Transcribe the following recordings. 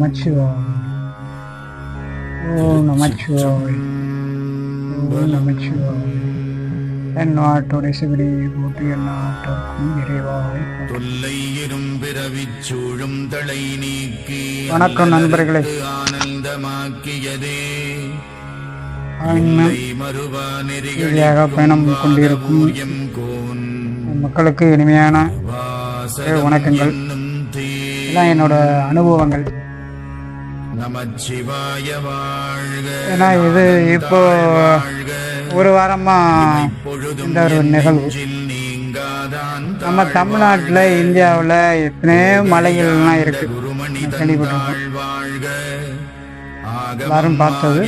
நமச்சிவாய் ஓம் நமச்சிவாய் ஓம் நமச்சிவாய் என் நாட்டோட சிவடி போட்டு என் நாட்டிற்கும் இறைவாய் தொல்லை பிறவிச் சூழும் தலை நீக்கி வணக்கம் நண்பர்களே. ஆனந்தமாக்கியதே. ரீதியாக பயணம் கொண்டிருக்கும் மக்களுக்கு இனிமையான வணக்கங்கள். எல்லாம் என்னோட அனுபவங்கள். ஏன்னா இது இப்போ ஒரு வாரமா பொழுதும் இந்த ஒரு நிகழ்வு. நம்ம தமிழ்நாட்டில் இந்தியாவில் எத்தனையோ மலைகள்லாம் இருக்கு. கேள்விப்பட்டிருக்கோம் எல்லாரும் பார்த்தது.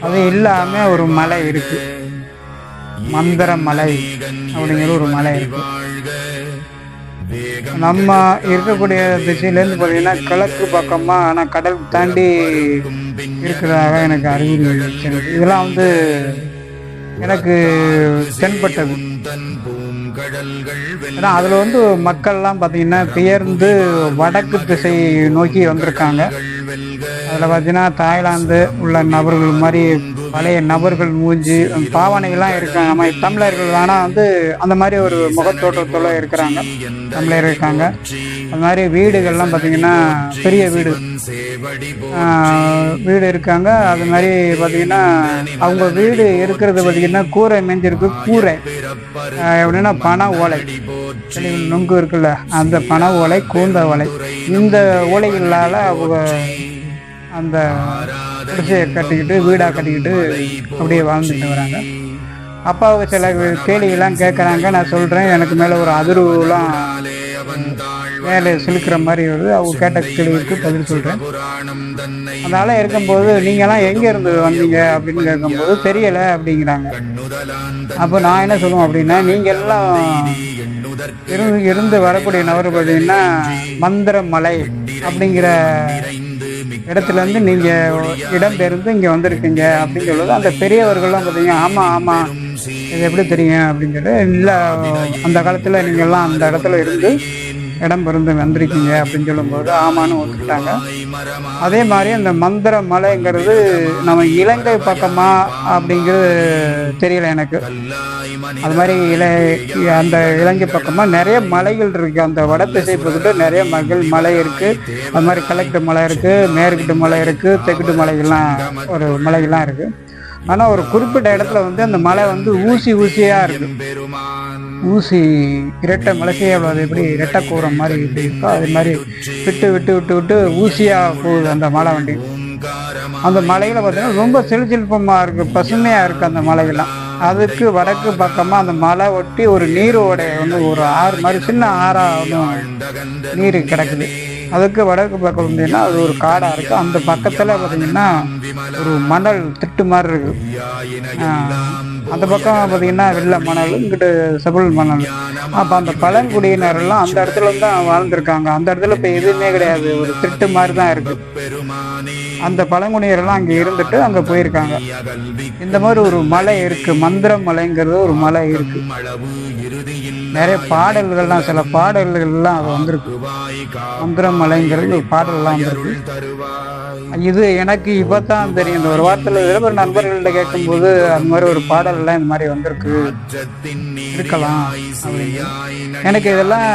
அது இல்லாம ஒரு மலை இருக்கு. மந்திர மலை அப்படிங்கிற ஒரு மலை இருக்கு. நம்ம இருக்கக்கூடிய திசையிலேருந்து பார்த்தீங்கன்னா கிழக்கு பக்கமாக ஆனால் கடல் தாண்டி இருக்கிறதாக எனக்கு அறிகுறி இதெல்லாம் வந்து எனக்கு தென்பட்டது. ஏன்னா அதில் வந்து மக்கள்லாம் பார்த்தீங்கன்னா பெயர்ந்து வடக்கு திசை நோக்கி வந்திருக்காங்க. அதில் பார்த்தீங்கன்னா தாய்லாந்து உள்ள நபர்கள் மாதிரி பழைய நபர்கள் மூஞ்சி பாவனைகள்லாம் இருக்காங்க. நம்ம தமிழர்கள் ஆனால் வந்து அந்த மாதிரி ஒரு முகத்தோட்டத்தோட இருக்கிறாங்க. தமிழர் இருக்காங்க. அது மாதிரி வீடுகள்லாம் பார்த்தீங்கன்னா பெரிய வீடு. வீடு இருக்காங்க. அது மாதிரி பார்த்தீங்கன்னா அவங்க வீடு இருக்கிறது பார்த்தீங்கன்னா கூரை மேஞ்சிருக்கு. கூரை. எப்படின்னா பனை ஓலை. நுங்கு இருக்குல்ல அந்த பனை ஓலை கூந்த ஓலை. இந்த ஓலைகளால் அவங்க அந்த குடிசையை கட்டிக்கிட்டு வீடாக கட்டிக்கிட்டு அப்படியே வாழ்ந்துட்டு வராங்க. அப்பாவுக்கு சில கேள்வியெல்லாம் கேட்குறாங்க. நான் சொல்கிறேன் எனக்கு மேலே ஒரு அதிர்வுலாம் மேலே சிலுக்கிற மாதிரி வருது. அவங்க கேட்ட கேள்விக்கு பதில் சொல்கிறேன் அதனால் இருக்கும்போது நீங்கள்லாம் எங்கே இருந்து வந்தீங்க அப்படின்னு கேட்கும்போது தெரியலை அப்படிங்கிறாங்க. அப்போ நான் என்ன சொல்லுவேன் அப்படின்னா நீங்கள் எல்லாம் இருந்து இருந்து வரக்கூடிய நபர் பார்த்தீங்கன்னா மந்திரமலை அப்படிங்கிற இடத்துல இருந்து நீங்கள் இடம்பெயர்ந்து இங்கே வந்திருக்கீங்க அப்படின்னு சொல்லுவது அந்த பெரியவர்கள்லாம் பார்த்தீங்க ஆமாம் ஆமாம் இது எப்படி தெரியும்? அப்படின்னு சொல்லி இல்லை அந்த காலத்தில் நீங்கள்லாம் அந்த இடத்துல இருந்து இடம் இடம்பெயர்ந்து வந்திருக்கீங்க அப்படின்னு சொல்லும்போது ஆமான்னு ஒத்துக்கிட்டாங்க. அதே மாதிரி அந்த மந்திர மலைங்கிறது நம்ம இலங்கை பக்கமா அப்படிங்கிறது தெரியல எனக்கு. அது மாதிரி இல அந்த இலங்கை பக்கமாக நிறைய மலைகள் இருக்குது அந்த வட திசை பக்கத்து நிறைய மகள் மலை இருக்குது அது மாதிரி கலெக்டர் மலை இருக்குது மேற்கிட்டு மலை இருக்குது தெற்கிட்டு மலைகள்லாம் ஒரு மலைகள்லாம் இருக்குது ஆனால் ஒரு குறிப்பிட்ட இடத்துல வந்து அந்த மலை வந்து ஊசி ஊசியாக இருக்குது ஊசி இரட்டை மலைசையால் அது எப்படி இரட்டை கூற மாதிரி இப்படி இருக்கோ அது மாதிரி விட்டு விட்டு விட்டு விட்டு ஊசியாக போகுது அந்த மலை வண்டி. அந்த மலையில் பார்த்தீங்கன்னா ரொம்ப செழிச்செழுப்பமாக இருக்குது பசுமையாக இருக்குது அந்த மலைகள்லாம். அதுக்கு வடக்கு பக்கமாக அந்த மலை ஒட்டி ஒரு நீரோடைய வந்து ஒரு ஆறு மாதிரி சின்ன ஆறாக நீர் கிடக்குது. அதுக்கு வடக்கு பக்கம் இருந்தீங்கன்னா அது ஒரு காடாக இருக்குது அந்த பக்கத்தில் பார்த்தீங்கன்னா ஒரு மணல் திட்டு மாதிரி இருக்குது அந்த பக்கம் பார்த்தீங்கன்னா வெள்ளை மணல் இங்கிட்டு செபல் மணல். அப்போ அந்த பழங்குடியினரெல்லாம் அந்த இடத்துல தான் வாழ்ந்துருக்காங்க. அந்த இடத்துல இப்போ எதுவுமே கிடையாது. ஒரு திட்டு மாதிரி தான் இருக்குது அந்த பழங்குடியினர் எல்லாம் அங்கே இருந்துட்டு அங்கே போயிருக்காங்க. இந்த மாதிரி ஒரு மலை இருக்குது மந்திர மலைங்கிறது ஒரு மலை இருக்குது நிறைய பாடல்கள்லாம் சில பாடல்கள்லாம் அது வந்திருக்கு. மந்திரமலைங்கிறது மலைங்கிறது பாடல்லாம் வந்திருக்கு. இது எனக்கு இப்போ தான் தெரியும். இந்த ஒரு வாரத்தில் ஒரு நண்பர்கள்ட்ட கேட்கும்போது அந்த மாதிரி ஒரு பாடல்லாம் இந்த மாதிரி வந்திருக்கு. இருக்கலாம் எனக்கு இதெல்லாம்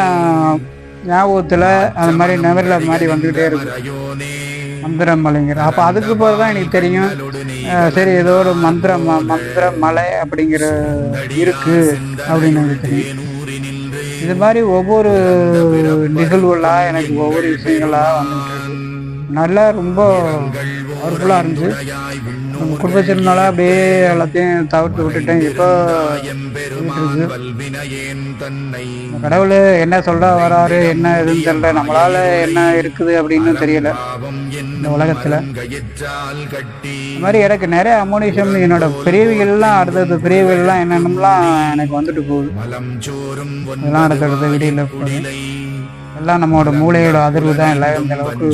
ஞாபகத்தில் அந்த மாதிரி நபரில் அது மாதிரி வந்துக்கிட்டே இருக்கு. மந்திரம் மலைங்கிற அப்போ அதுக்கு பிறகு தான் எனக்கு தெரியும். சரி ஏதோ ஒரு மந்திர மந்திர மலை அப்படிங்கிற இருக்கு அப்படின்னு எனக்கு தெரியும். இது மாதிரி ஒவ்வொரு நிகழ்வுகளாக எனக்கு ஒவ்வொரு விஷயங்களாக வந்துட்டு நல்லா ரொம்ப பவர்ஃபுல்லாக இருந்துச்சு. நம்ம குடும்பத்தினால அப்படியே எல்லாத்தையும் தவிர்த்து விட்டுட்டேன். இப்போ கடவுள் என்ன சொல்ல வராரு என்ன எதுன்னு தெரியல. நம்மளால என்ன இருக்குது அப்படின்னு தெரியல. இந்த உலகத்துல. இந்த மாதிரி எனக்கு நிறைய அமோனிஷம் என்னோட பிரிவுகள்லாம் அடுத்தடுத்த பிரிவுகள்லாம் என்னென்னலாம் எனக்கு வந்துட்டு போகுது. இதெல்லாம் அடுத்தடுத்த ஒன்றிலை எல்லாம் நம்மளோட மூளையோட அதிர்வு தான் எல்லாம் இந்த அளவுக்கு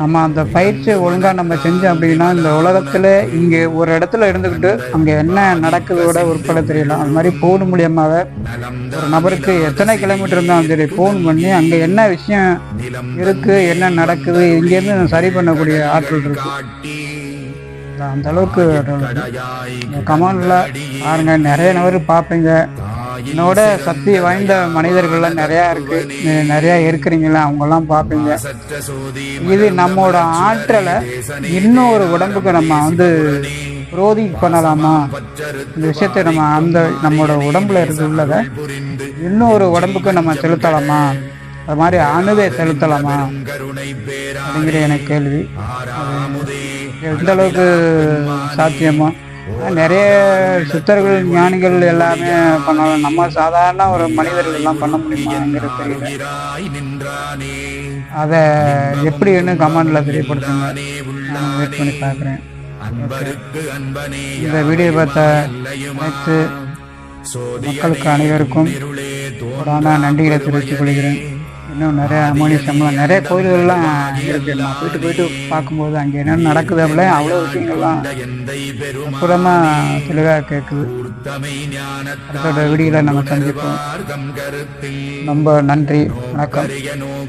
நம்ம அந்த பயிற்சியை ஒழுங்காக நம்ம செஞ்சோம் அப்படின்னா இந்த உலகத்தில் இங்கே ஒரு இடத்துல இருந்துக்கிட்டு அங்கே என்ன நடக்குதோட உட்பட தெரியலாம். அது மாதிரி ஃபோன் மூலியமாக ஒரு நபருக்கு எத்தனை கிலோமீட்டர் இருந்தாலும் சரி ஃபோன் பண்ணி அங்கே என்ன விஷயம் இருக்குது என்ன நடக்குது இங்கேருந்து சரி பண்ணக்கூடிய ஆற்றல் இருக்கு. காட்டி அந்த அளவுக்கு கடையாய் கமாண்டில் பாருங்க நிறைய நபர் பார்ப்பீங்க. என்னோட சக்தி வாய்ந்த மனிதர்கள்லாம் நிறையா இருக்கு. நிறையா இருக்கிறீங்களா? அவங்கெல்லாம் பார்ப்பீங்க. இது நம்மளோட ஆற்றலை இன்னொரு உடம்புக்கு நம்ம வந்து புரோதி பண்ணலாமா? இந்த விஷயத்தை நம்ம அந்த நம்மளோட உடம்புல இருந்து உள்ளதை இன்னொரு உடம்புக்கு நம்ம செலுத்தலாமா? அது மாதிரி அணுவை செலுத்தலாமா? அப்படிங்கிற எனக்கு கேள்வி. எந்த அளவுக்கு சாத்தியமா? நிறைய சித்தர்கள் ஞானிகள் எல்லாமே பண்ணலாம். நம்ம சாதாரண ஒரு மனிதர்கள் எல்லாம் பண்ண முடியுமாங்கிற தெரியல. அதை எப்படின்னு கமெண்டில் தெரியப்படுத்துங்க? நான் வெயிட் பண்ணி பார்க்குறேன். அன்பருக்கு அன்பனே இந்த வீடியோ பார்த்த அனைத்து மக்களுக்கு அனைவருக்கும் நன்றிகளை தெரிவித்துக் கொள்கிறேன். இன்னும் நிறைய அமோனிசம்லாம் நிறைய கோயில்கள்லாம் இருக்கு. நான் போயிட்டு போயிட்டு பார்க்கும்போது அங்கே என்னென்ன நடக்குது அப்படியே அவ்வளோ விஷயங்கள்லாம் அற்புதமாக தெளிவாக கேட்குது. அடுத்த வீடியோவில் நம்ம சந்திப்போம். ரொம்ப நன்றி வணக்கம்.